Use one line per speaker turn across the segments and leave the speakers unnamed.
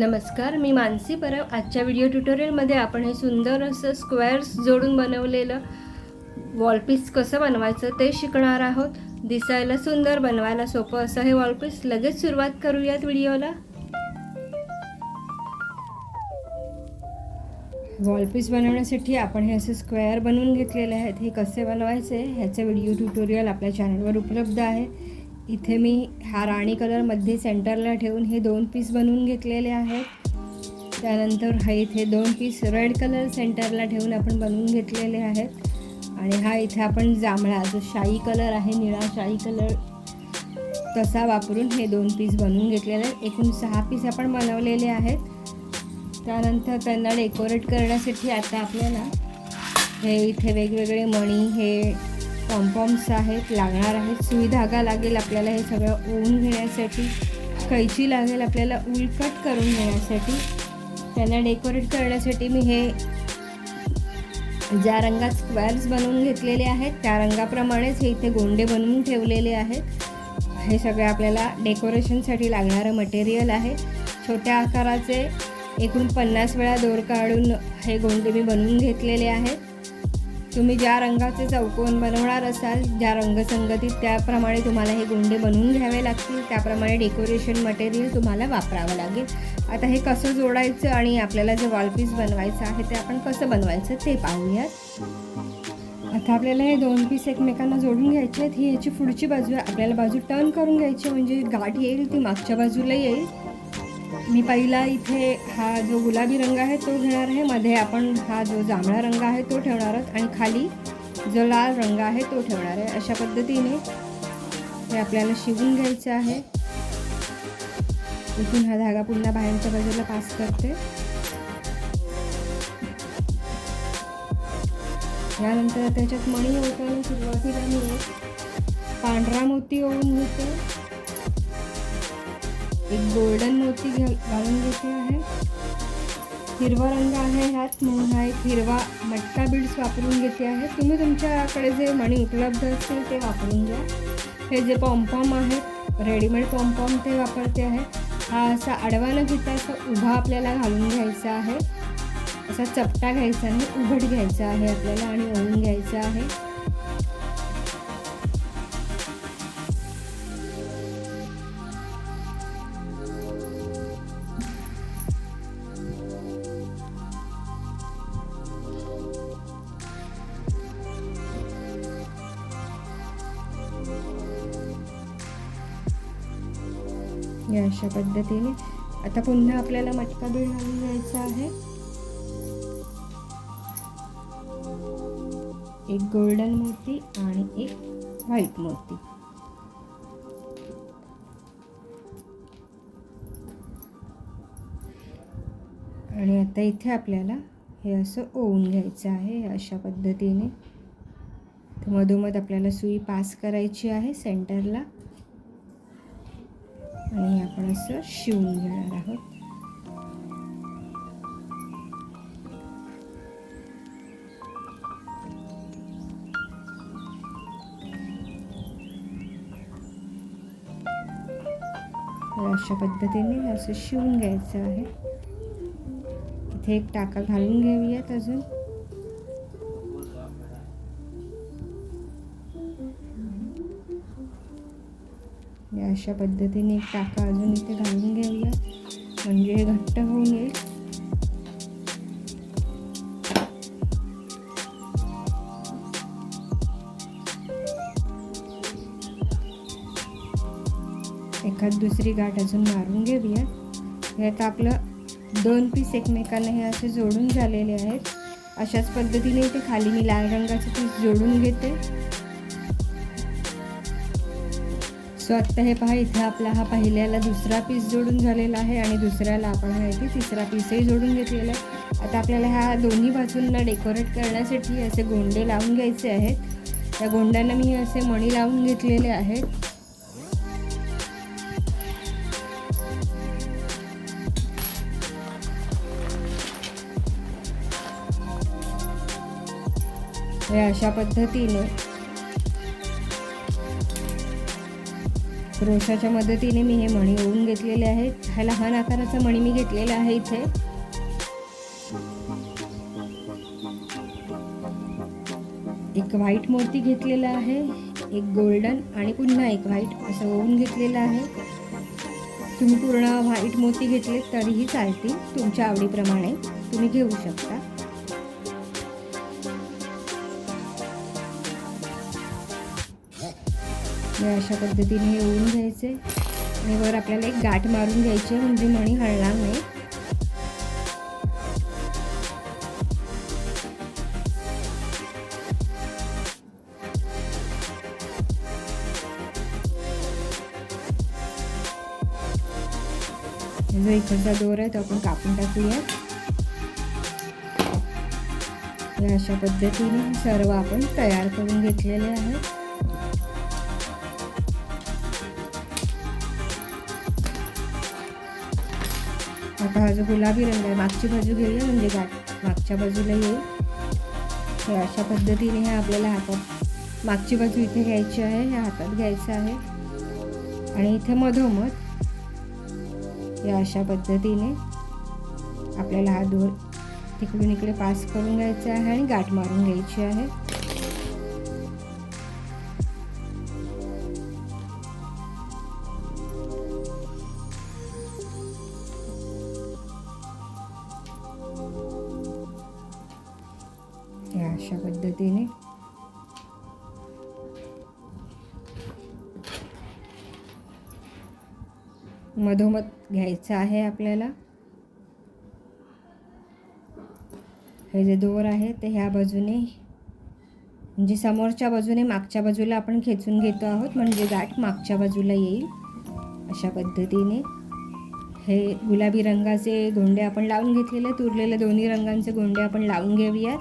नमस्कार मी मानसी परब. आजच्या व्हिडिओ ट्युटोरियलमध्ये आपण हे सुंदर असं स्क्वेअर्स जोडून बनवलेलं वॉलपीस कसं बनवायचं ते शिकणार आहोत. दिसायला सुंदर बनवायला सोपं असं हे वॉलपीस लगेच सुरुवात करूयात व्हिडिओला वॉलपीस बनवण्यासाठी आपण हे असे स्क्वेअर बनवून घेतलेले आहेत. हे कसे बनवायचे ह्याचं व्हिडिओ ट्युटोरियल आपल्या चॅनलवर उपलब्ध आहे. इथे मी हा राणी कलरमध्ये सेंटरला ठेवून हे दोन पीस बनवून घेतलेले आहेत. त्यानंतर हा इथे दोन पीस रेड कलर सेंटरला ठेवून आपण बनवून घेतलेले आहेत. आणि हा इथे आपण जांभळा जो शाई कलर आहे निळा शाई कलर तसा वापरून हे दोन पीस बनवून घेतलेले आहेत. एकूण सहा पीस आपण बनवलेले आहेत. त्यानंतर त्यांना डेकोरेट करण्यासाठी आता आपल्याला हे इथे वेगवेगळे मणी हे पॉम्पॉम्स आहेत लागणार आहेत. सुई धागा लागेल आपल्याला हे सगळं ओवून घेण्यासाठी. कैची लागेल आपल्याला उलकट करून घेण्यासाठी. त्यांना डेकोरेट करण्यासाठी मी हे ज्या रंगात स्क्वेअर्स बनवून घेतलेले आहेत त्या रंगाप्रमाणेच हे इथे गोंडे बनवून ठेवलेले आहेत. हे सगळे आपल्याला डेकोरेशनसाठी लागणारं मटेरियल आहे. छोट्या आकाराचे एकूण पन्नास वेळा दोर काढून हे गोंडे मी बनवून घेतलेले आहेत. तुम्ही ज्या रंगाचे चौकोन बनवणार असाल ज्या रंगसंगतीत त्याप्रमाणे तुम्हाला हे गोंडे बनवून घ्यावे लागतील त्याप्रमाणे डेकोरेशन मटेरियल तुम्हाला वापरावं लागेल. आता हे कसं जोडायचं आणि आपल्याला जे वॉलपीस बनवायचं आहे ते आपण कसं बनवायचं ते पाहूयात. आता आपल्याला हे दोन पीस एकमेकांना जोडून घ्यायचे आहेत. ही याची पुढची बाजू आहे. आपल्याला बाजू टर्न करून घ्यायची म्हणजे गाठ येईल ती मागच्या बाजूला येईल. मी पहिला इथे हा जो गुलाबी रंग आहे तो घेणार आहे. मध्ये आपण हा जो जांभळा रंग आहे तो ठेवणार आहोत आणि खाली जो लाल रंग आहे तो ठेवणार आहे. अशा पद्धतीने हे आपल्याला शिवून घ्यायचं आहे. इथून हा धागा पुन्हा बाहेरच्या बाजूला पास करते. यानंतर त्याच्यात मणी ओळखायला सुरुवातीला मी पांढरा मोती ओळून घेते. एक गोल्डन मोती घाल घालून घेते आहे. हिरवा रंग आहे ह्यात म्हणून हा एक हिरवा मटका बीड्स वापरून घेते आहे. तुम्ही तुमच्याकडे जे मणी उपलब्ध असतील ते वापरून घ्या. हे जे पॉम्पॉम आहेत रेडीमेड पॉम्पॉम ते वापरते आहे. हा असा आडवा न घेता असा उभा आपल्याला घालून घ्यायचा आहे. असा चपटा घ्यायचा नाही उघड घ्यायचा आहे आपल्याला आणि ओळून घ्यायचा आहे. अशा पद्धतीने. आता पुन्हा आपल्याला मटका बीड घालून घ्यायचा आहे. एक गोल्डन मोती आणि एक व्हाईट मोती. आणि आता इथे आपल्याला हे असं ओवून घ्यायचं आहे अशा पद्धतीने. मधोमध आपल्याला सुई पास करायची आहे सेंटरला आणि आपण असं शिवून घेणार आहोत. तर अशा पद्धतीने असं शिवून घ्यायचं आहे. इथे एक टाका घालून घेऊयात अजून. अशा पद्धतीने एक टाका अजून इथे घालून घेऊया. म्हणजे हे घट्ट होऊन येईल. एखाद दुसरी गाठ अजून मारून घेऊया. हे आता आपलं दोन पीस एकमेकांना हे असे जोडून झालेले आहेत. अशाच पद्धतीने इथे खाली मी लाल रंगाचे पीस जोडून घेते. सो आत्ता हे पहा इथे आपला हा पहिल्याला दुसरा पीस जोडून झालेला आहे आणि दुसऱ्याला आपण हा इथे तिसरा पीसही जोडून घेतलेला आहे. आता आपल्याला ह्या दोन्ही बाजूंना डेकोरेट करण्यासाठी असे गोंडे लावून घ्यायचे आहेत. त्या गोंड्यांना मी असे मणी लावून घेतलेले आहेत. हे अशा पद्धतीने क्रोशाच्या मदतीने मी हे मणी ओळून घेतलेले आहेत हा लहान आकाराचा मणी मी घेतलेला आहे इथे. एक व्हाईट मोती घेतलेला आहे एक गोल्डन आणि पुन्हा एक व्हाईट असं ओवून घेतलेलं आहे. तुम्ही पूर्ण व्हाईट मोती घेतले तरीही चालतील तुमच्या आवडीप्रमाणे. तुम्ही घेऊ शकता. हे अशा पद्धतीने हे ओवून घ्यायचे. आणि वर आपल्याला एक गाठ मारून घ्यायची म्हणजे मणी हळणार नाही. जो इकडचा दोर आहे तो आपण कापून टाकूया. अशा पद्धतीने सर्व आपण तयार करून घेतलेले आहे. आता हा जो गुलाबी रंग आहे. मागची बाजू घेऊया म्हणजे गाठ. मागच्या बाजूला येईल हे अशा पद्धतीने हे आपल्याला हातात मागची बाजू इथे घ्यायची आहे. ह्या हातात घ्यायचं आहे. आणि इथे मधोमध या अशा पद्धतीने आपल्याला हा दोर तिकडून इकडे पास करून घ्यायचा आहे आणि गाठ मारून घ्यायची आहे. मधोमध घ्यायचं आहे आपल्याला. हे जे दोर आहे ते ह्या बाजूने म्हणजे समोरच्या बाजूने मागच्या बाजूला आपण खेचून घेतो आहोत म्हणजे गाठ मागच्या बाजूला येईल अशा पद्धतीने. हे गुलाबी रंगाचे गोंडे आपण लावून घेतलेले तुरलेले दोन्ही रंगांचे गोंडे आपण लावून घेऊयात.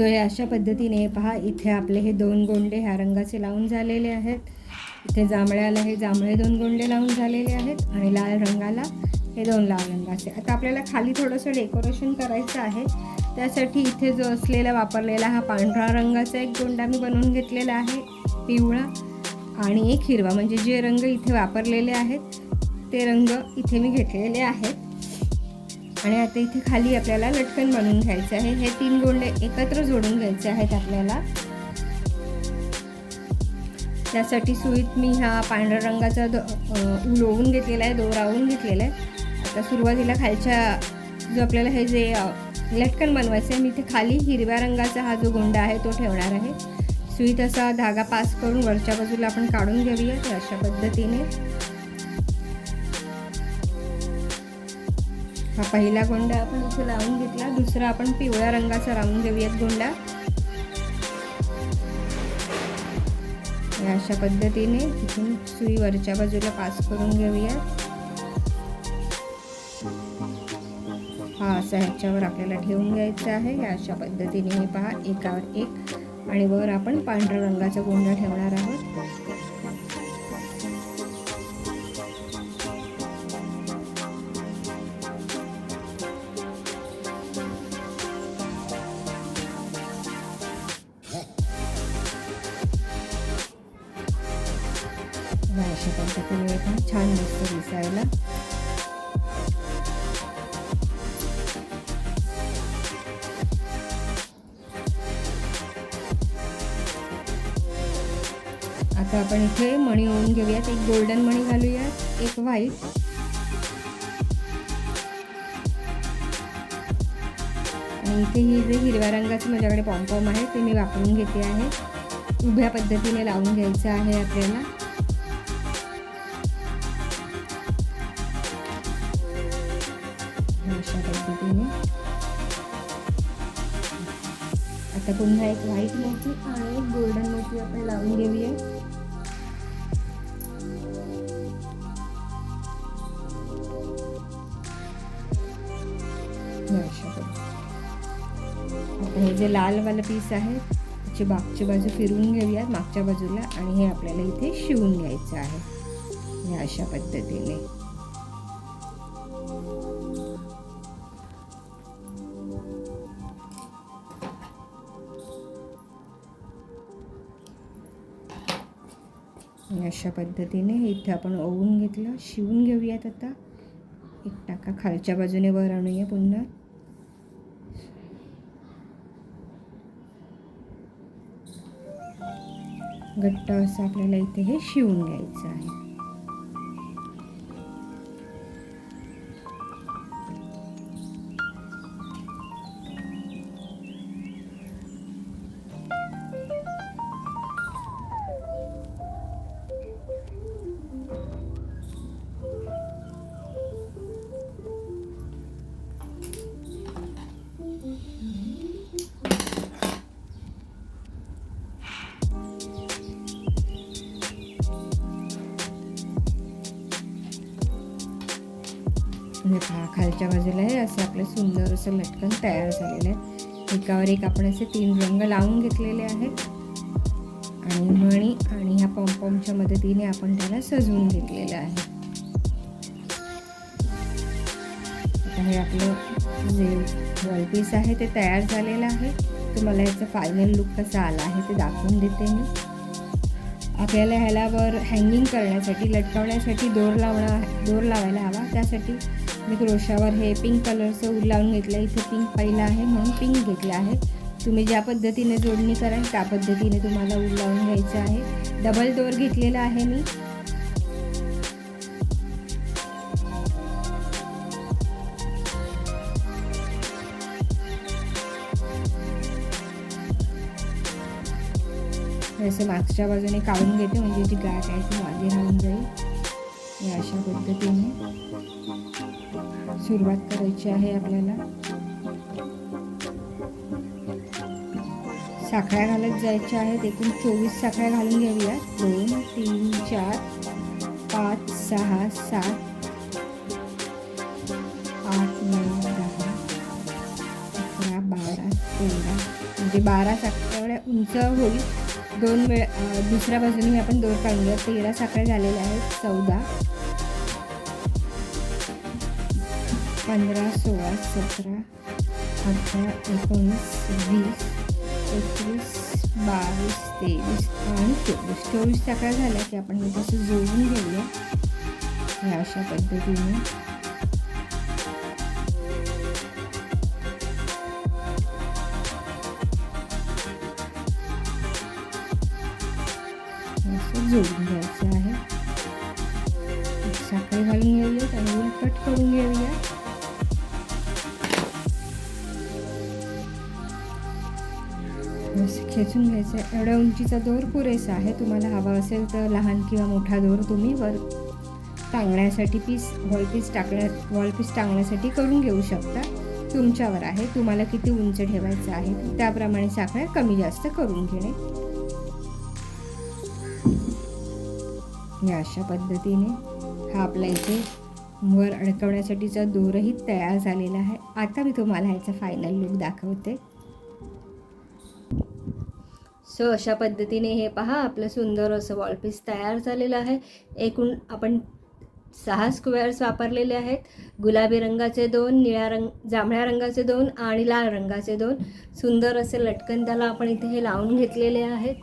सो हे अशा पद्धतीने पहा इथे आपले हे दोन गोंडे ह्या रंगाचे लावून झालेले आहेत. इथे जांभळ्याला हे जांभळे दोन गोंडे लावून झालेले आहेत आणि लाल रंगाला हे दोन लाल रंगाचे. आता आपल्याला खाली थोडंसं डेकोरेशन करायचं आहे. त्यासाठी इथे जो असलेला वापरलेला हा पांढरा रंगाचा एक गोंडा मी बनवून घेतलेला आहे पिवळा आणि एक हिरवा. म्हणजे जे रंग इथे वापरलेले आहेत ते रंग इथे मी घेतलेले आहेत. आणि आता इथे खाली आपल्याला लटकन बनवून घ्यायचे आहे. हे तीन गोंडे एकत्र जोडून घ्यायचे आहेत आपल्याला. त्यासाठी सुईत मी ह्या पांढऱ्या रंगाचा द ऊल घेतलेला आहे दोरावून घेतलेला आहे. आता सुरुवातीला खालच्या जो आपल्याला हे जे लटकन बनवायचं आहे मी इथे खाली हिरव्या रंगाचा हा जो गोंडा आहे तो ठेवणार आहे. सुईत असा धागा पास करून वरच्या बाजूला आपण काढून घेऊया तर अशा पद्धतीने. हा पहिला गोंडा आपण इथे लावून घेतला. दुसरा आपण पिवळ्या रंगाचा लावून घेऊयात गोंडा. या अशा पद्धतीने इथून सुई वरच्या बाजूला पास करून घेऊयात हा असा ह्याच्यावर आपल्याला ठेवून घ्यायचा आहे. या अशा पद्धतीने हे पहा एकावर एक. आणि वर आपण पांढऱ्या रंगाचा गोंडा ठेवणार आहोत. छान दिसतं दिसायला. आता आपण इथे मणी ओवून घेऊयात. एक गोल्डन मणी घालूयात एक व्हाईट आणि इथे ही जे हिरव्या रंगाचं माझ्याकडे पॉम्पॉम आहे ते मी वापरून घेते आहे. उभ्या पद्धतीने लावून घ्यायचं आहे आपल्याला. आता पुन्हा एक व्हाईट मोती आणि एक गोल्डन मोती आपण लावून घेऊया. हे आता हे जे लालवालं पीस आहे त्याची मागची बाजू फिरवून घेऊयात मागच्या बाजूला आणि हे आपल्याला इथे शिवून घ्यायचं आहे. या अशा पद्धतीने. अशा पद्धतीने हे इथे आपण ओवून घेतलं. शिवून घेऊयात आता. एक टाका. खालच्या बाजूने वर आणूया पुन्हा. घट्ट असं आपल्याला इथे हे शिवून घ्यायचं आहे. म्हणजे हे पहा खालच्या बाजूला हे असं आपलं सुंदर असं लटकन तयार झालेलं आहे एकावर एक आपण असे तीन रंग लावून घेतलेले आहेत. आणि मणी आणि ह्या पॉम्पॉमच्या मदतीने आपण त्याला सजवून घेतलेलं आहे. आता हे आपलं जे वॉलपीस आहे ते तयार झालेलं आहे. तुम्हाला याचं फायनल लुक कसा आला आहे ते दाखवून देते मी. आपल्याला ह्याला वर हँगिंग करण्यासाठी लटकवण्यासाठी दोर लावणं दोर लावायला हवा. त्यासाठी मी क्रोशावर हे पिंक कलरचं उल लावून घेतलं. इथे पिंक पहिलं आहे म्हणून पिंक घेतलं आहे. तुम्ही ज्या पद्धतीने जोडणी कराल त्या पद्धतीने तुम्हाला उल लावून घ्यायचं आहे. डबल दोर घेतलेला आहे मी. असं मागच्या बाजूने काढून घेते म्हणजे जी गाठ आहे ती मागे राहून जाईल. या अशा पद्धतीने सुरुवात करायची आहे आपल्याला. साखळ्या घालत जायच्या आहेत. एकूण चोवीस साखळ्या घालून घ्याव्या दोन तीन चार पाच सहा सात आठ नऊ दहा अकरा बारा तेरा. म्हणजे बारा साखळ्या उंच होईल. दोन वेळ दुसऱ्या बाजूने आपण दोन काढूया तेरा साखळ्या झालेल्या आहेत चौदा. पंधरा सोळा सतरा अठरा एकोणीस वीस एकवीस बावीस तेवीस आणि चोवीस. चोवीस साखळ्या झाल्या की आपण हे तसं जोडून घेऊया ह्या अशा पद्धतीने. जोडून घ्यायचं आहे. साखळी घालून घेऊया आणि कट करून घेऊया. खेचून घ्यायचं आहे. एवढ्या उंचीचा दोर पुरेसा आहे. तुम्हाला हवा असेल तर लहान किंवा मोठा दोर तुम्ही वर टांगण्यासाठी पीस वॉल पीस टाकण्या वॉल पीस टांगण्यासाठी करून घेऊ शकता. तुमच्यावर आहे. तुम्हाला किती उंच ठेवायचं आहे त्याप्रमाणे साखळ्या कमी जास्त करून घेणे. या अशा पद्धतीने हा आपला इथे वर अडकवण्यासाठीचा दोरही तयार झालेला आहे. आता मी तुम्हाला ह्याचा फायनल लुक दाखवते. सो अशा पद्धतीने हे पहा आपलं सुंदर असं वॉलपीस तयार झालेलं आहे. एकूण आपण सहा स्क्वेअर्स वापरलेले आहेत. गुलाबी रंगाचे दोन निळ्या रंग जांभळ्या रंगाचे दोन आणि लाल रंगाचे दोन. सुंदर असे लटकन त्याला आपण इथे हे लावून घेतलेले आहेत.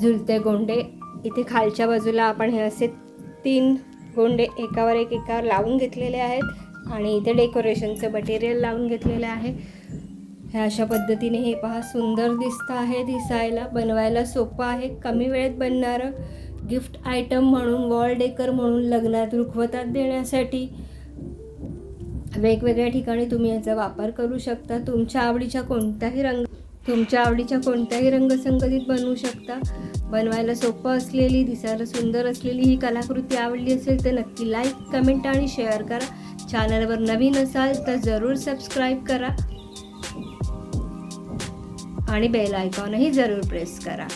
झुलते गोंडे इथे खालच्या बाजूला आपण हे असे तीन गोंडे एकावर एक एकावर लावून घेतलेले आहेत आणि इथे डेकोरेशनचं मटेरियल लावून घेतलेलं आहे. ह्या अशा पद्धतीने हे पहा सुंदर दिसतं आहे दिसायला बनवायला सोपं आहे कमी वेळेत बनणारं गिफ्ट आयटम म्हणून वॉल डेकर म्हणून लग्नात रुखवतात देण्यासाठी. वेगवेगळ्या ठिकाणी तुम्ही याचा वापर करू शकता. तुमच्या आवडीच्या कोणत्याही रंग तुमच्या आवडीच्या कोणत्याही रंगसंगतीत बनवू शकता. बनवायला सोपं असलेली दिसायला सुंदर असलेली ही कलाकृती आवडली असेल तर नक्की लाईक कमेंट आणि शेअर करा. चॅनलवर नवीन असाल तर जरूर सबस्क्राईब करा. आणि बेल आयकॉनही जरूर प्रेस करा.